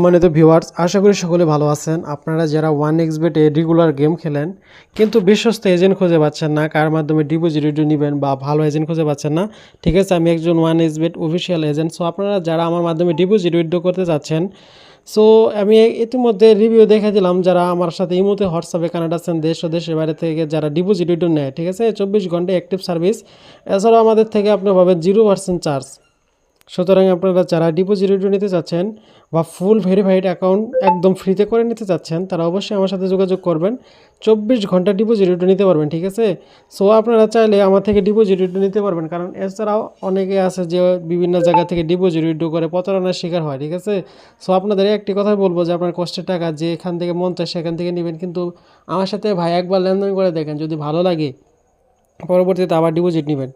সম্মানিত ভিউয়ার্স, আশা করি সকলে ভালো আছেন। আপনারা যারা ওয়ান এক্স বেটে রেগুলার গেম খেলেন, কিন্তু বিশ্বস্ত এজেন্ট খুঁজে পাচ্ছেন না, কার মাধ্যমে ডিপোজিট নেবেন বা ভালো এজেন্ট খুঁজে পাচ্ছেন না, ঠিক আছে, আমি একজন one X bet official agent so আপনারা যারা আমার মাধ্যমে ডিপোজিট উইথড্র করতে চাচ্ছেন সো আমি ইতিমধ্যে রিভিউ দেখে দিলাম যারা আমার সাথে ইমোতে হোয়াটসঅ্যাপে কানেক্ট আছেন, দেশ ও দেশের বাইরে থেকে যারা ডিপোজিট উইথড্র নেয়, ঠিক আছে, চব্বিশ ঘণ্টা অ্যাক্টিভ সার্ভিস এছাড়াও আমাদের থেকে আপনি পাবেন জিরো পার্সেন্ট চার্জ সুতরাং আপনারা যারা ডিপোজিট নিতে চাচ্ছেন বা ফুল ভেরিফাইড অ্যাকাউন্ট একদম ফ্রিতে করে নিতে চাচ্ছেন, তারা অবশ্যই আমার সাথে যোগাযোগ করবেন। চব্বিশ ঘণ্টা ডিপোজিট নিতে পারবেন, ঠিক আছে? সো আপনারা চাইলে আমার থেকে ডিপোজিট নিতে পারবেন, কারণ এছাড়াও অনেকে আছে যে বিভিন্ন জায়গা থেকে ডিপোজিট করে প্রতারণার শিকার হয়, ঠিক আছে? সো আপনাদের একটি কথাই বলব যে আপনার কষ্টের টাকা যে এখান থেকে মন চায় সেখান থেকে নেবেন, কিন্তু আমার সাথে ভাই একবার লেনদেন করে দেখেন, যদি ভালো লাগে, পরবর্তীতে আবার ডিপোজিট নেবেন।